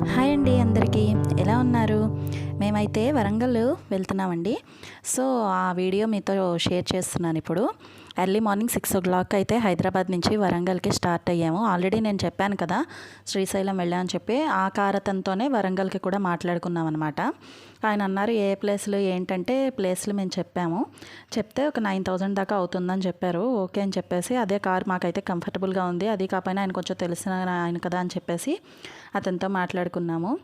Hi అండి అందరికీ. ఎలా ఉన్నారు? మేమైతే వరంగల్ వెళ్తున్నామండి. సో ఆ వీడియో మీతో షేర్ చేస్తున్నాను ఇప్పుడు. Early morning six o'clock అయితే హైదరాబాద్ నుంచి వరంగల్కి స్టార్ట్ అయ్యాము. ఆల్రెడీ నేను చెప్పాను కదా శ్రీశైలం వెళ్ళామని చెప్పి ఆ కారతంతోనే వరంగల్కి కూడా మాట్లాడుకున్నాం అనమాట ఆయన అన్నారు ఏ ప్లేస్లు ఏంటంటే ప్లేస్లు మేము చెప్పాము. చెప్తే ఒక నైన్ థౌజండ్ దాకా అవుతుందని చెప్పారు. ఓకే అని చెప్పేసి అదే కార్ మాకైతే కంఫర్టబుల్గా ఉంది. అది కాకపోయినా ఆయన కొంచెం తెలిసిన ఆయన కదా అని చెప్పేసి అతనితో మాట్లాడుకున్నాము.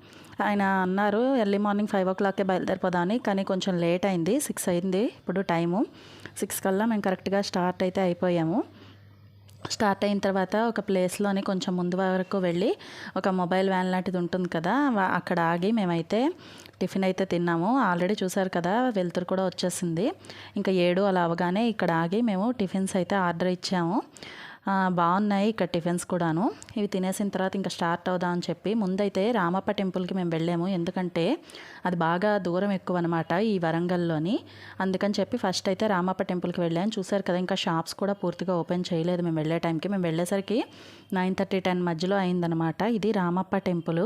ఆయన అన్నారు ఎర్లీ మార్నింగ్ ఫైవ్ ఓ క్లాక్కే బయలుదేరిపోదామని కానీ కొంచెం లేట్ అయింది సిక్స్ అయింది ఇప్పుడు టైము. సిక్స్ కల్లా మేము కరెక్ట్గా స్టార్ట్ అయితే అయిపోయాము. స్టార్ట్ అయిన తర్వాత ఒక ప్లేస్లోని కొంచెం ముందు వరకు వెళ్ళి ఒక మొబైల్ వ్యాన్ లాంటిది ఉంటుంది కదా అక్కడ ఆగి మేమైతే టిఫిన్ అయితే తిన్నాము. ఆల్రెడీ చూసారు కదా వెలుతురు కూడా వచ్చేసింది. ఇంకా ఏడు అలా అవగానే ఇక్కడ ఆగి మేము టిఫిన్స్ అయితే ఆర్డర్ ఇచ్చాము. బాగున్నాయి ఇక్కడ టిఫిన్స్ కూడాను. ఇవి తినేసిన తర్వాత ఇంకా స్టార్ట్ అవుదాం అని చెప్పి ముందైతే రామప్ప టెంపుల్కి మేము వెళ్ళాము. ఎందుకంటే అది బాగా దూరం ఎక్కువ అనమాట ఈ వరంగల్లోని. అందుకని చెప్పి ఫస్ట్ అయితే రామప్ప టెంపుల్కి వెళ్ళాము చూసారు కదా ఇంకా షాప్స్ కూడా పూర్తిగా ఓపెన్ చేయలేదు మేము వెళ్ళే టైంకి. మేము వెళ్ళేసరికి నైన్ థర్టీ టెన్ మధ్యలో అయిందనమాట. ఇది రామప్ప టెంపుల్.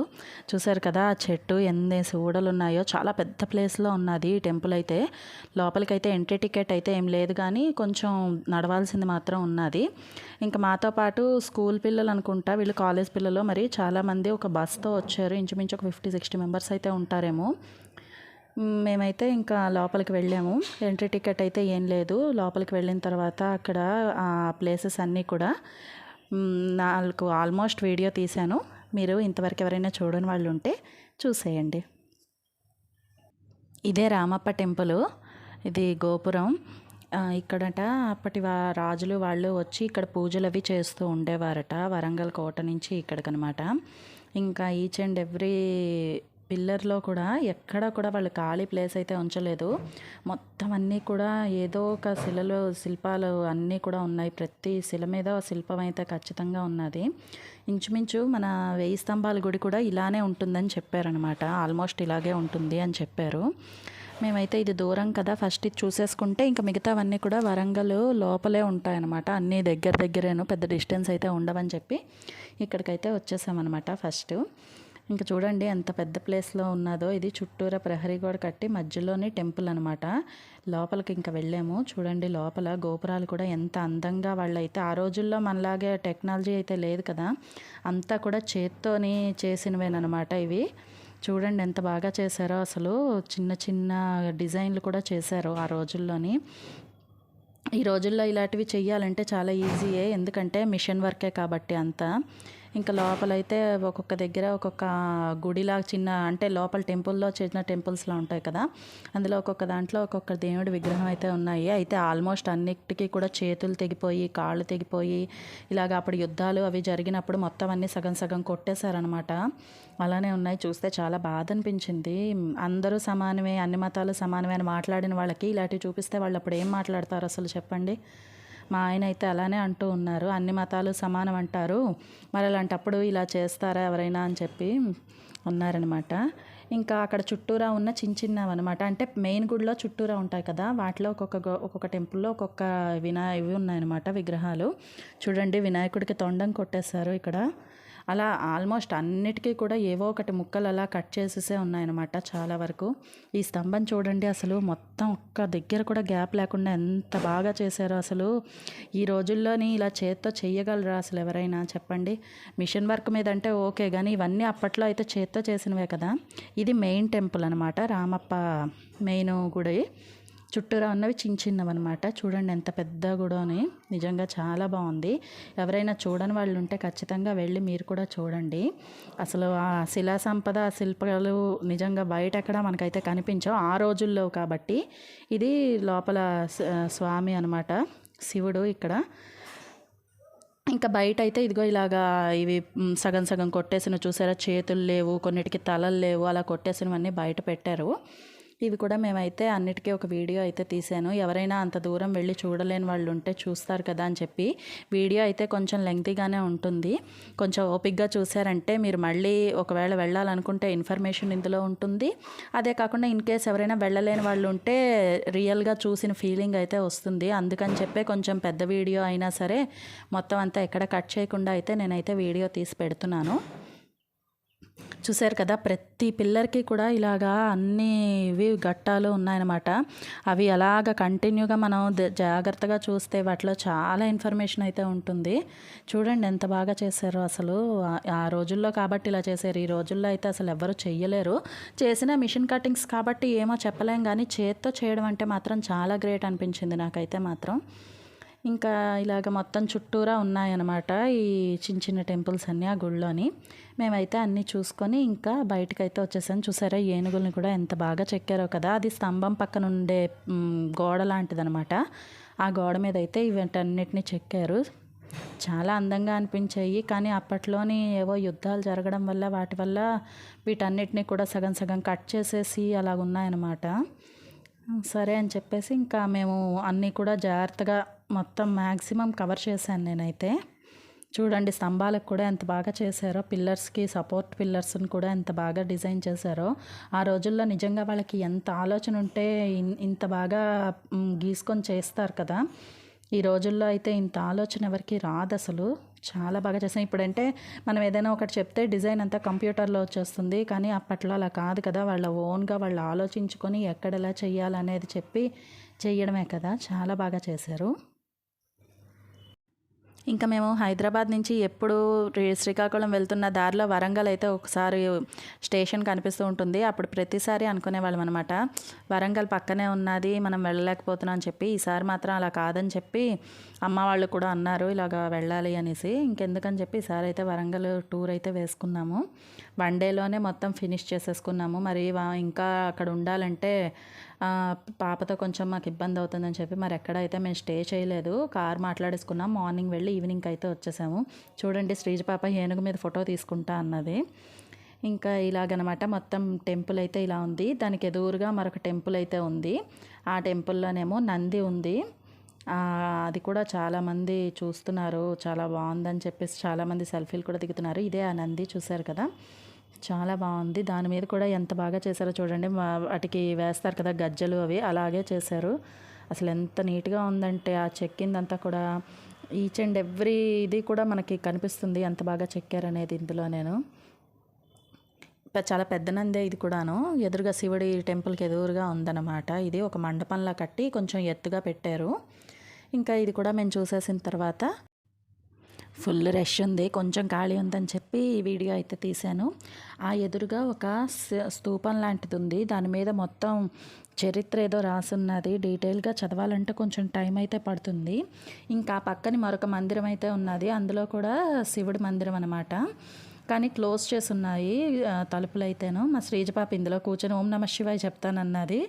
చూసారు కదా ఆ చెట్టు ఎన్ని సూడలు ఉన్నాయో చాలా పెద్ద ప్లేస్లో ఉన్నది ఈ టెంపుల్ అయితే. లోపలికైతే ఎంట్రీ టికెట్ అయితే ఏం లేదు కానీ కొంచెం నడవాల్సింది మాత్రం ఉన్నది. ఇంకా మాతో పాటు స్కూల్ పిల్లలు అనుకుంటా వీళ్ళు కాలేజ్ పిల్లలు మరి చాలామంది ఒక బస్తో వచ్చారు. ఇంచుమించు ఒక ఫిఫ్టీ సిక్స్టీ మెంబర్స్ అయితే ఉంటారేమో. మేమైతే ఇంకా లోపలికి వెళ్ళాము. ఎంట్రీ టికెట్ అయితే ఏం లేదు. లోపలికి వెళ్ళిన తర్వాత అక్కడ ఆ ప్లేసెస్ అన్నీ కూడా నాకు ఆల్మోస్ట్ వీడియో తీశాను. మీరు ఇంతవరకు ఎవరైనా చూడని వాళ్ళు ఉంటే చూసేయండి. ఇదే రామప్ప టెంపుల్. ఇది గోపురం. ఇక్కడట అప్పటి వా రాజులు వాళ్ళు వచ్చి ఇక్కడ పూజలు అవి చేస్తూ ఉండేవారట వరంగల్ కోట నుంచి ఇక్కడికనమాట. ఇంకా ఈచ్ అండ్ ఎవ్రీ పిల్లర్లో కూడా ఎక్కడ కూడా వాళ్ళు ఖాళీ ప్లేస్ అయితే ఉంచలేదు. మొత్తం అన్నీ కూడా ఏదో ఒక శిలలు శిల్పాలు అన్నీ కూడా ఉన్నాయి. ప్రతి శిల మీద శిల్పం అయితే ఖచ్చితంగా ఉన్నది. ఇంచుమించు మన వెయ్యి స్తంభాల గుడి కూడా ఇలానే ఉంటుందని చెప్పారనమాట. ఆల్మోస్ట్ ఇలాగే ఉంటుంది అని చెప్పారు. మేమైతే ఇది దూరం కదా ఫస్ట్ ఇది చూసేసుకుంటే ఇంకా మిగతావన్నీ కూడా వరంగల్ లోపలే ఉంటాయన్నమాట. అన్నీ దగ్గర దగ్గరేను పెద్ద డిస్టెన్స్ అయితే ఉండవని చెప్పి ఇక్కడికైతే వచ్చేసామన్నమాట ఫస్ట్ ఇంకా చూడండి ఎంత పెద్ద ప్లేస్లో ఉన్నదో ఇది చుట్టూరా ప్రహరీ గోడ కట్టి మధ్యలోని టెంపుల్ అనమాట లోపలికి ఇంకా వెళ్ళాము. చూడండి లోపల గోపురాలు కూడా ఎంత అందంగా వాళ్ళైతే ఆ రోజుల్లో మనలాగే టెక్నాలజీ అయితే లేదు కదా అంతా కూడా చేత్తోని చేసినవేనమాట ఇవి. చూడండి ఎంత బాగా చేశారో అసలు. చిన్న చిన్న డిజైన్లు కూడా చేశారు ఆ రోజుల్లోని. ఈ రోజుల్లో ఇలాంటివి చెయ్యాలంటే చాలా ఈజీయే ఎందుకంటే మిషన్ వర్కే కాబట్టి అంతా. ఇంకా లోపలైతే ఒక్కొక్క దగ్గర ఒక్కొక్క గుడిలా చిన్న అంటే లోపల టెంపుల్లో చిన్న టెంపుల్స్లో ఉంటాయి కదా. అందులో ఒక్కొక్క దాంట్లో ఒక్కొక్క దేవుడి విగ్రహం అయితే ఉన్నాయి. అయితే ఆల్మోస్ట్ అన్నిటికీ కూడా చేతులు తెగిపోయి కాళ్ళు తెగిపోయి ఇలాగ అప్పుడు యుద్ధాలు అవి జరిగినప్పుడు మొత్తం అన్నీ సగం సగం కొట్టేశారనమాట అలానే ఉన్నాయి. చూస్తే చాలా బాధ అనిపించింది అందరూ సమానమే అన్ని మతాలు సమానమే అని మాట్లాడిన వాళ్ళకి ఇలాంటివి చూపిస్తే వాళ్ళు అప్పుడు ఏం మాట్లాడతారు అసలు చెప్పండి? మా ఆయన అయితే అలానే అంటూ ఉన్నారు. అన్ని మతాలు సమానం అంటారు. మరి అలాంటప్పుడు ఇలా చేస్తారా ఎవరైనా అని చెప్పి ఉన్నారనమాట ఇంకా అక్కడ చుట్టూరా ఉన్న చిన్న చిన్నవి అనమాట అంటే మెయిన్ గుడిలో చుట్టూరా ఉంటాయి కదా. వాటిలో ఒక్కొక్క గో- ఒక్కొక్క టెంపుల్లో ఒక్కొక్క వినాయ ఇవి ఉన్నాయన్నమాట విగ్రహాలు. చూడండి వినాయకుడికి తొండం కొట్టేశారు ఇక్కడ. అలా ఆల్మోస్ట్ అన్నిటికీ కూడా ఏవో ఒకటి ముక్కలు అలా కట్ చేసేసే ఉన్నాయన్నమాట చాలా వరకు. ఈ స్తంభం చూడండి అసలు మొత్తం ఒక్క దగ్గర కూడా గ్యాప్ లేకుండా ఎంత బాగా చేశారో అసలు. ఈ రోజుల్లోని ఇలా చేత్తో చేయగలరా అసలు ఎవరైనా చెప్పండి. మిషన్ వర్క్ మీద అంటే ఓకే కానీ ఇవన్నీ అప్పట్లో అయితే చేత్తో చేసినవే కదా. ఇది మెయిన్ టెంపుల్ అనమాట రామప్ప మెయిన్ గుడి. చుట్టూరా ఉన్నవి చిన్న చిన్నవి అనమాట చూడండి ఎంత పెద్ద గుడోని. నిజంగా చాలా బాగుంది. ఎవరైనా చూడని వాళ్ళు ఉంటే ఖచ్చితంగా వెళ్ళి మీరు కూడా చూడండి. అసలు ఆ శిలా సంపద శిల్పాలు నిజంగా బయట ఎక్కడ మనకైతే కనిపించవు. ఆ రోజుల్లో కాబట్టి ఇది లోపల స్వామి అనమాట శివుడు ఇక్కడ. ఇంకా బయట అయితే ఇదిగో ఇలాగా ఇవి సగం సగం కొట్టేసిన చూసారా? చేతులు లేవు కొన్నిటికి తలలు లేవు అలా కొట్టేసినవన్నీ బయట పెట్టారు. ఇవి కూడా మేమైతే అన్నిటికీ ఒక వీడియో అయితే తీసాను ఎవరైనా అంత దూరం వెళ్ళి చూడలేని వాళ్ళు ఉంటే చూస్తారు కదా అని చెప్పి వీడియో అయితే కొంచెం లెంగ్తీగానే ఉంటుంది. కొంచెం ఓపిక్గా చూసారంటే మీరు మళ్ళీ ఒకవేళ వెళ్ళాలనుకుంటే ఇన్ఫర్మేషన్ ఇందులో ఉంటుంది. అదే కాకుండా ఇన్ కేస్ ఎవరైనా వెళ్ళలేని వాళ్ళు ఉంటే రియల్గా చూసిన ఫీలింగ్ అయితే వస్తుంది. అందుకని చెప్పే కొంచెం పెద్ద వీడియో అయినా సరే మొత్తం అంతా ఎక్కడ కట్ చేయకుండా అయితే నేనైతే వీడియో తీసి పెడుతున్నాను. చూశారు కదా ప్రతి పిల్లర్కి కూడా ఇలాగా అన్ని ఇవి గట్టాలు ఉన్నాయన్నమాట. అవి అలాగ కంటిన్యూగా మనం జాగ్రత్తగా చూస్తే వాటిలో చాలా ఇన్ఫర్మేషన్ అయితే ఉంటుంది. చూడండి ఎంత బాగా చేశారో అసలు. ఆ- రోజుల్లో కాబట్టి ఇలా చేశారు. ఈ రోజుల్లో అయితే అసలు ఎవ్వరు చెయ్యలేరు. చేసిన మిషన్ కటింగ్స్ కాబట్టి ఏమో చెప్పలేం కానీ చేత్తో చేయడం అంటే మాత్రం చాలా గ్రేట్ అనిపించింది నాకైతే మాత్రం. ఇంకా ఇలాగ మొత్తం చుట్టూరా ఉన్నాయన్నమాట ఈ చిన్న చిన్న టెంపుల్స్ అన్నీ ఆ గుళ్ళోని. మేమైతే అన్నీ చూసుకొని ఇంకా బయటకైతే వచ్చేసాను చూసారా ఏనుగుల్ని కూడా ఎంత బాగా చెక్కారో కదా. అది స్తంభం పక్కన ఉండే గోడ లాంటిదనమాట ఆ గోడ మీద అయితే ఇవన్నిటిని చెక్కారు. చాలా అందంగా అనిపించాయి. కానీ అప్పట్లోని ఏవో యుద్ధాలు జరగడం వల్ల వాటి వల్ల వీటన్నిటిని కూడా సగం సగం కట్ చేసేసి అలాగ ఉన్నాయన్నమాట. సరే అని చెప్పేసి ఇంకా మేము అన్నీ కూడా జాగ్రత్తగా మొత్తం మ్యాక్సిమం కవర్ చేశాను నేనైతే. చూడండి స్తంభాలకు కూడా ఎంత బాగా చేశారో పిల్లర్స్కి సపోర్ట్ పిల్లర్స్ని కూడా ఎంత బాగా డిజైన్ చేశారో. ఆ రోజుల్లో నిజంగా వాళ్ళకి ఎంత ఆలోచన ఉంటే ఇన్- ఇంత బాగా గీసుకొని చేస్తారు కదా. ఈ రోజుల్లో అయితే ఇంత ఆలోచన ఎవరికి రాదు అసలు చాలా బాగా చేసాం ఇప్పుడంటే మనం ఏదైనా ఒకటి చెప్తే డిజైన్ అంతా కంప్యూటర్లో వచ్చేస్తుంది. కానీ అప్పట్లో అలా కాదు కదా. వాళ్ళ ఓన్గా వాళ్ళు ఆలోచించుకొని ఎక్కడ ఎలా చెయ్యాలనేది చెప్పి చేయడమే కదా. చాలా బాగా చేశారు. ఇంకా మేము హైదరాబాద్ నుంచి ఎప్పుడు శ్రీకాకుళం వెళ్తున్న దారిలో వరంగల్ అయితే ఒకసారి స్టేషన్ కనిపిస్తూ ఉంటుంది. అప్పుడు ప్రతిసారి అనుకునేవాళ్ళం అనమాట వరంగల్ పక్కనే ఉన్నది మనం వెళ్ళలేకపోతున్నాం అని చెప్పి ఈసారి మాత్రం అలా కాదని చెప్పి అమ్మ వాళ్ళు కూడా అన్నారు ఇలాగ వెళ్ళాలి అనేసి. ఇంకెందుకని చెప్పి ఈసారి అయితే వరంగల్ టూర్ అయితే వేసుకున్నాము. వన్ డేలోనే మొత్తం ఫినిష్ చేసేసుకున్నాము. మరి ఇంకా అక్కడ ఉండాలంటే పాపతో కొంచెం మాకు ఇబ్బంది అవుతుందని చెప్పి మరి ఎక్కడైతే మేము స్టే చేయలేదు కార్ మాట్లాడేసుకున్నాం. మార్నింగ్ వెళ్ళి ఈవినింగ్ అయితే వచ్చేసాము. చూడండి శ్రీజ పాప ఏనుగు మీద ఫోటో తీసుకుంటా అన్నది. ఇంకా ఇలాగనమాట మొత్తం టెంపుల్ అయితే ఇలా ఉంది. దానికి ఎదురుగా మరొక టెంపుల్ అయితే ఉంది. ఆ టెంపుల్లోనేమో నంది ఉంది. అది కూడా చాలామంది చూస్తున్నారు. చాలా బాగుందని చెప్పేసి చాలామంది సెల్ఫీలు కూడా దిగుతున్నారు. ఇదే ఆ నంది చూశారు కదా? చాలా బాగుంది. దాని మీద కూడా ఎంత బాగా చేశారో చూడండి. మా- వాటికి వేస్తారు కదా గజ్జలు అవి అలాగే చేశారు. అసలు ఎంత నీట్గా ఉందంటే ఆ చెక్కిందంతా కూడా. ఈచ్ అండ్ ఎవ్రీ ఇది కూడా మనకి కనిపిస్తుంది ఎంత బాగా చెక్కారనేది ఇందులో నేను. చాలా పెద్ద నందే ఇది కూడాను. ఎదురుగా శివుడి టెంపుల్కి ఎదురుగా ఉందన్నమాట. ఇది ఒక మండపంలా కట్టి కొంచెం ఎత్తుగా పెట్టారు. ఇంకా ఇది కూడా మేము చూసేసిన తర్వాత ఫుల్ రష్ ఉంది కొంచెం ఖాళీ ఉందని చెప్పి ఈ వీడియో అయితే తీశాను. ఆ ఎదురుగా ఒక స్తూపం లాంటిది ఉంది. దాని మీద మొత్తం చరిత్ర ఏదో రాసున్నది. డీటెయిల్గా చదవాలంటే కొంచెం టైం అయితే పడుతుంది. ఇంకా పక్కన మరొక మందిరం అయితే ఉన్నది. అందులో కూడా శివుడి మందిరం అనమాట కానీ క్లోజ్ చేసి ఉన్నాయి తలుపులు అయితేను మా శ్రీజపాప ఇందులో కూర్చొని ఓం నమ శివాయ్ చెప్తానన్నది.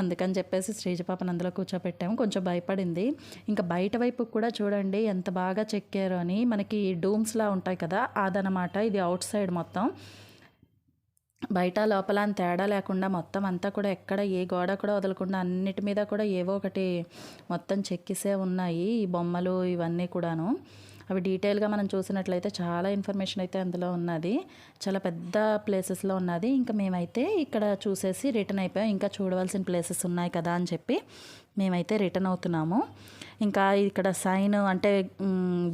అందుకని చెప్పేసి శ్రీజపాపను అందులో కూర్చోపెట్టాము. కొంచెం భయపడింది. ఇంకా బయట వైపు కూడా చూడండి ఎంత బాగా చెక్కారు అని. మనకి డూమ్స్లా ఉంటాయి కదా అదనమాట. ఇది అవుట్ సైడ్ మొత్తం. బయట లోపల అని తేడా లేకుండా మొత్తం అంతా కూడా ఎక్కడ ఏ గోడ కూడా వదలకుండా అన్నిటి మీద కూడా ఏవో ఒకటి మొత్తం చెక్కిసే ఉన్నాయి ఈ బొమ్మలు ఇవన్నీ కూడాను. అవి డీటెయిల్గా మనం చూసినట్లయితే చాలా ఇన్ఫర్మేషన్ అయితే అందులో ఉన్నది. చాలా పెద్ద ప్లేసెస్లో ఉన్నది. ఇంకా మేమైతే ఇక్కడ చూసేసి రిటర్న్ అయిపోయాం. ఇంకా చూడవలసిన ప్లేసెస్ ఉన్నాయి కదా అని చెప్పి. మేమైతే రిటర్న్ అవుతున్నాము. ఇంకా ఇక్కడ సైన్ అంటే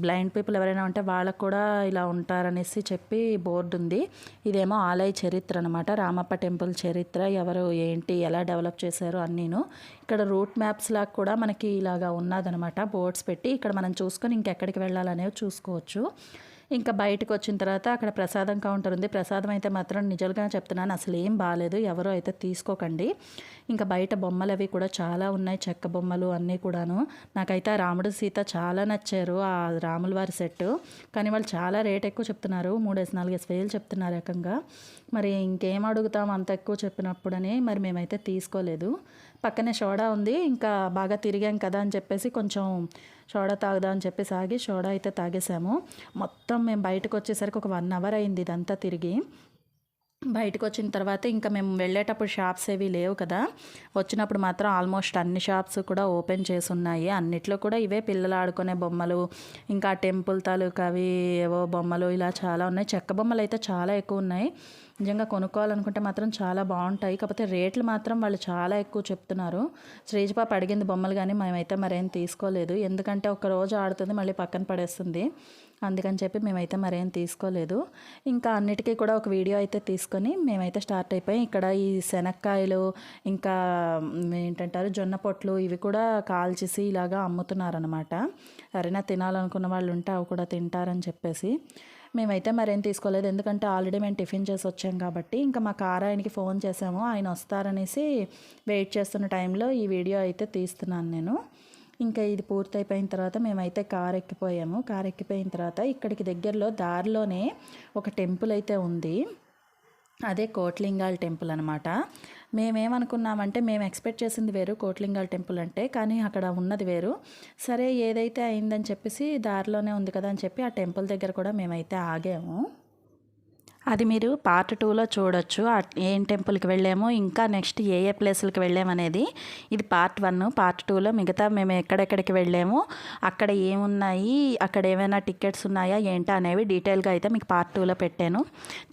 బ్లైండ్ పీపుల్ ఎవరైనా ఉంటే వాళ్ళకు కూడా ఇలా ఉంటారనేసి చెప్పి బోర్డు ఉంది. ఇదేమో ఆలయ చరిత్ర అనమాట రామప్ప టెంపుల్ చరిత్ర ఎవరు ఏంటి ఎలా డెవలప్ చేశారు అన్నీను. ఇక్కడ రూట్ మ్యాప్స్ లాగా కూడా మనకి ఇలాగా ఉన్నదనమాట బోర్డ్స్ పెట్టి ఇక్కడ మనం చూసుకొని ఇంకెక్కడికి వెళ్ళాలనేవి చూసుకోవచ్చు. ఇంకా బయటకు వచ్చిన తర్వాత అక్కడ ప్రసాదం కౌంటర్ ఉంది. ప్రసాదం అయితే మాత్రం నిజంగా చెప్తున్నాను. అసలు ఏం బాగాలేదు ఎవరో అయితే తీసుకోకండి. ఇంకా బయట బొమ్మలు అవి కూడా చాలా ఉన్నాయి. చెక్క బొమ్మలు అన్నీ కూడాను. నాకైతే ఆ రాముడు సీత చాలా నచ్చారు. ఆ రాముల వారి సెట్ కానీ వాళ్ళు చాలా రేట్ ఎక్కువ చెప్తున్నారు. మూడేసి నాలుగేసి వేలు చెప్తున్నారు ఏకంగా. మరి ఇంకేం అడుగుతాం అంత ఎక్కువ చెప్పినప్పుడని మరి మేమైతే తీసుకోలేదు. పక్కనే సోడా ఉంది ఇంకా బాగా తిరిగాం కదా అని చెప్పేసి కొంచెం సోడా తాగుదాం అని చెప్పేసి ఆగి సోడా అయితే తాగేసాము. మొత్తం మేము బయటకు వచ్చేసరికి ఒక వన్ అవర్ అయింది ఇదంతా తిరిగి. బయటకు వచ్చిన తర్వాత ఇంకా మేము వెళ్ళేటప్పుడు షాప్స్ ఏవి లేవు కదా. వచ్చినప్పుడు మాత్రం ఆల్మోస్ట్ అన్ని షాప్స్ కూడా ఓపెన్ చేసి ఉన్నాయి. అన్నిట్లో కూడా ఇవే పిల్లలు ఆడుకునే బొమ్మలు ఇంకా టెంపుల్ తాలూకా అవి ఏవో బొమ్మలు ఇలా చాలా ఉన్నాయి. చెక్క బొమ్మలు అయితే చాలా ఎక్కువ ఉన్నాయి. నిజంగా కొనుక్కోవాలనుకుంటే మాత్రం చాలా బాగుంటాయి. కాకపోతే రేట్లు మాత్రం వాళ్ళు చాలా ఎక్కువ చెప్తున్నారు. శ్రీజపాప అడిగింది బొమ్మలు కానీ మేమైతే మరేం తీసుకోలేదు. ఎందుకంటే ఒక రోజు ఆడుతుంది మళ్ళీ పక్కన పడేస్తుంది. అందుకని చెప్పి మేమైతే మరేం తీసుకోలేదు. ఇంకా అన్నిటికీ కూడా ఒక వీడియో అయితే తీసుకొని మేమైతే స్టార్ట్ అయిపోయాం. ఇక్కడ ఈ శనక్కాయలు ఇంకా ఏంటంటారు జొన్న పొట్లు ఇవి కూడా కాల్చేసి ఇలాగా అమ్ముతున్నారనమాట ఎవరైనా తినాలనుకున్న వాళ్ళు ఉంటే అవి కూడా తింటారని చెప్పేసి. మేమైతే మరేం తీసుకోలేదు. ఎందుకంటే ఆల్రెడీ మేము టిఫిన్ చేసి వచ్చాం కాబట్టి ఇంకా మా కార్ ఆయనకి ఫోన్ చేసాము. ఆయన వస్తారనేసి వెయిట్ చేస్తున్న టైంలో ఈ వీడియో అయితే తీస్తున్నాను నేను. ఇంకా ఇది పూర్తయిపోయిన తర్వాత మేమైతే కార్ ఎక్కిపోయాము. కార్ ఎక్కిపోయిన తర్వాత ఇక్కడికి దగ్గరలో దారిలోనే ఒక టెంపుల్ అయితే ఉంది. అదే కోట్లింగాల్ టెంపుల్ అనమాట మేమేమనుకున్నామంటే మేము ఎక్స్పెక్ట్ చేసింది వేరు కోట్లింగాల్ టెంపుల్ అంటే కానీ అక్కడ ఉన్నది వేరు. సరే ఏదైతే అయిందని చెప్పేసి దారిలోనే ఉంది కదా అని చెప్పి ఆ టెంపుల్ దగ్గర కూడా మేమైతే ఆగాము. అది మీరు పార్ట్ టూలో చూడొచ్చు. ఏం టెంపుల్కి వెళ్ళాము ఇంకా నెక్స్ట్ ఏ ఏ ప్లేసులకి వెళ్ళామనేది ఇది పార్ట్ వన్. పార్ట్ టూలో మిగతా మేము ఎక్కడెక్కడికి వెళ్ళాము అక్కడ ఏమున్నాయి అక్కడ ఏమైనా టికెట్స్ ఉన్నాయా ఏంటా అనేవి డీటెయిల్గా అయితే మీకు పార్ట్ టూలో పెట్టాను.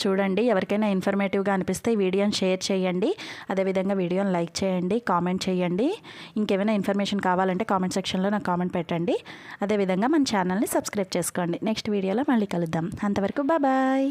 చూడండి ఎవరికైనా ఇన్ఫర్మేటివ్గా అనిపిస్తే ఈ వీడియోని షేర్ చేయండి. అదేవిధంగా వీడియోని లైక్ చేయండి కామెంట్ చేయండి. ఇంకేమైనా ఇన్ఫర్మేషన్ కావాలంటే కామెంట్ సెక్షన్లో నాకు కామెంట్ పెట్టండి. అదేవిధంగా మన ఛానల్ని సబ్స్క్రైబ్ చేసుకోండి. నెక్స్ట్ వీడియోలో మళ్ళీ కలుద్దాం. అంతవరకు బాయ్